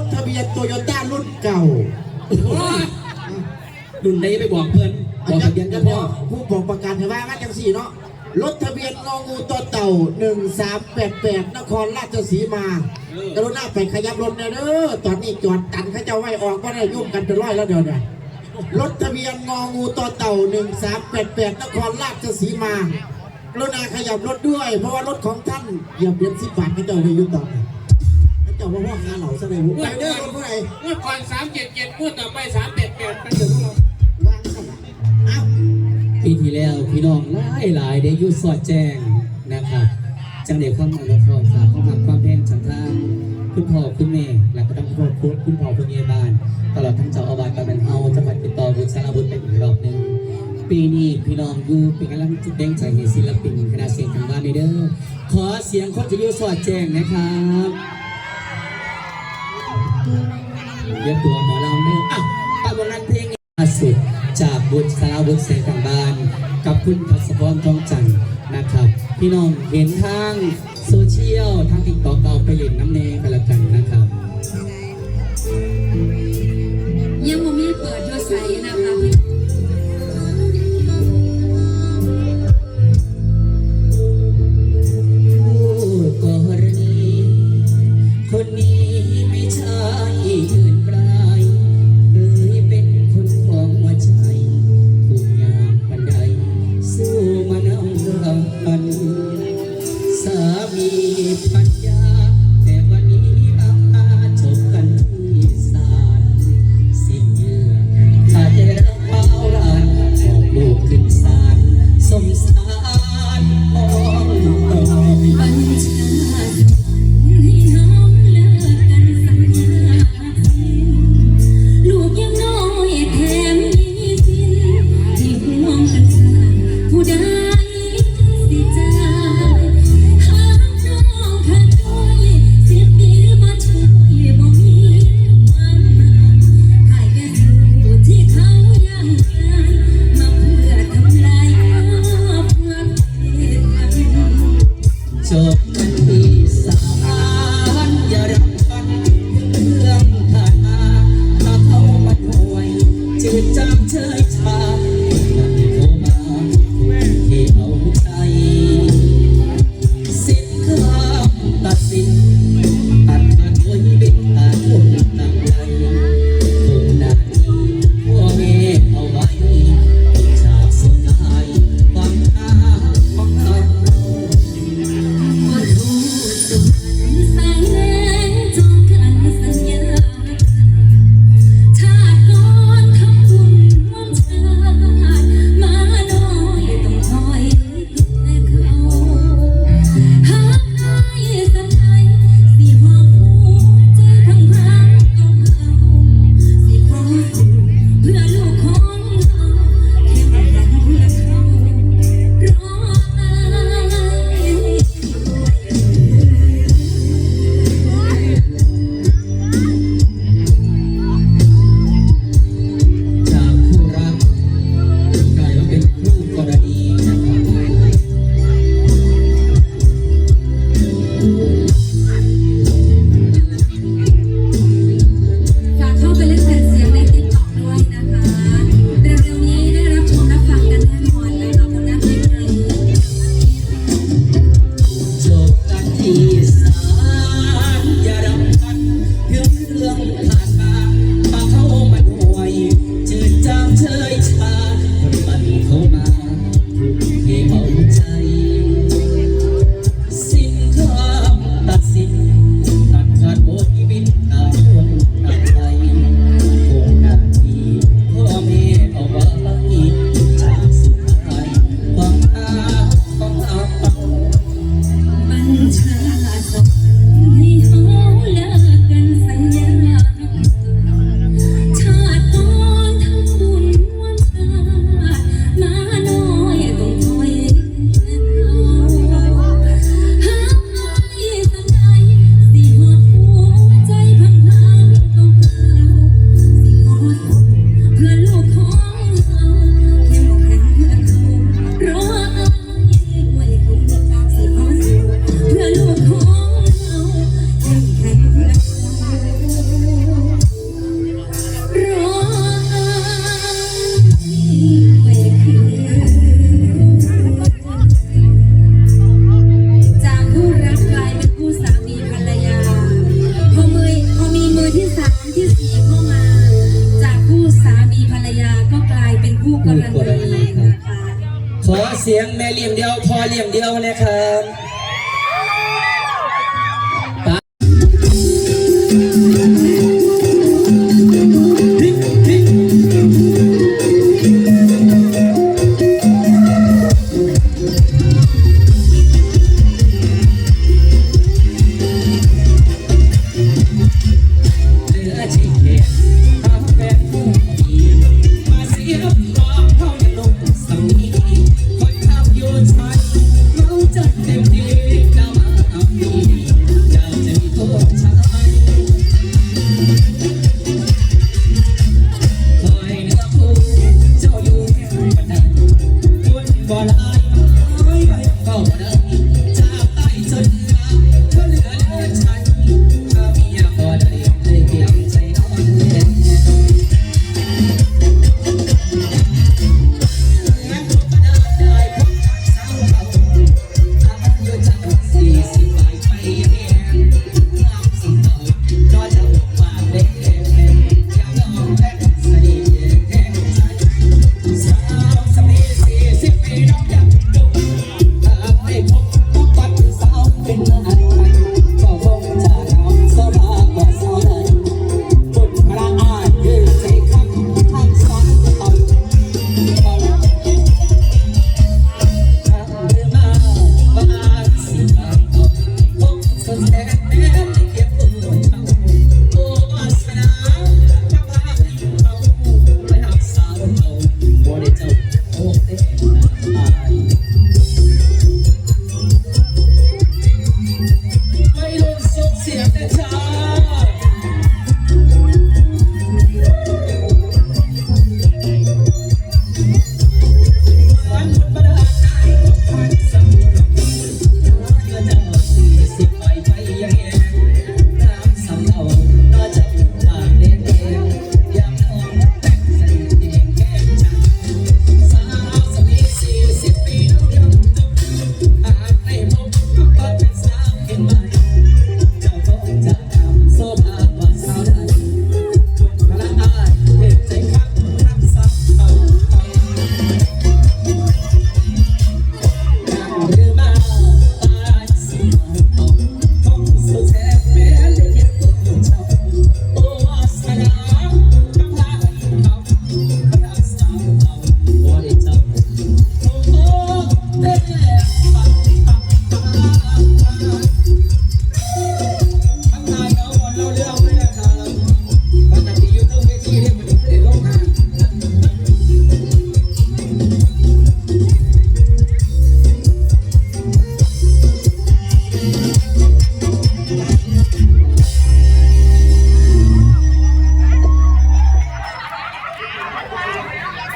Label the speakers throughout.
Speaker 1: ถทะเบียนโตโยต้ารุ่นเก่า
Speaker 2: รุ่นไหนไปบอกเพื่อนบอกทะเบียน
Speaker 1: จะ
Speaker 2: กัน
Speaker 1: บ
Speaker 2: พ่
Speaker 1: อ
Speaker 2: อก
Speaker 1: ผู้บอกประกันเห็นว่ามาจังสี่เนาะรถทะเบียนงองูตัวเต่าหนึ่งสามแปดแปดนครราชสีมากรุณาไปขยับรถหนะเด้อตอนนี้จอดตันเขาจะไว้ออกก็ได้ยุ่งกันเป็นร้อยแล้วเดี๋ยวเนี่ยรถทะเบียนงองูตัวเต่าหนึ่งสามแปดแปดนครราชสีมากรุณาขยับรถด้วย เพราะว่ารถของท่านเหยียบเดือนสิบบาทเขาจะเอาไปยุ่งต่อ เขาจะว่าว่าหาเหล่าซะเลยไปเด้อรถผู้ใด
Speaker 3: เมื่อก่อนสามเจ็ดเจ็ดพูดต่อไปสามแปดแปดไปถึงเรา
Speaker 1: วางซะนะเอ้า
Speaker 2: ปีที่แล้วพี่น้องหลายหลายได้อยุสอดแจ้งนะครับจังเด็กเข้ามาแล้วก็ฝากเข้ามาความแพงสันทางคุณพ่อคุณแม่และก็ทั้งครอบครัวคุณพ่อคุณยายบ้าน ตลอดทั้งเจ้าอาวาสการเป็นเฮาจังหวัดติดต่อบุญสารบุญไปอีกรอบหนึ่งปีนี้พี่น้องอยู่เป็นกำลังจิตแดงใจให้ศิลปินคณะเสียงทางบ้านเด้อขอเสียงคนจะอยู่สอดแจ้งนะครับ เรียกตัวหมอลำเนื้ออะตามวันนั้นเพลงล่าสุดจากบุญสารบุญเสียงทางบ้าน กับคุณพัศพรทองจันทร์นะครับ พี่น้องเห็นทางโซเชียลทางติ๊กต็อกเอาไปเล่นน้ำเนกันละกันนะครับ
Speaker 4: ยังมีเปิด
Speaker 2: up ขอเสียงแม่เลี่ยมเดียวพ่อเลี่ยมเดียวนะครับ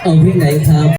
Speaker 2: ở viên đại hợp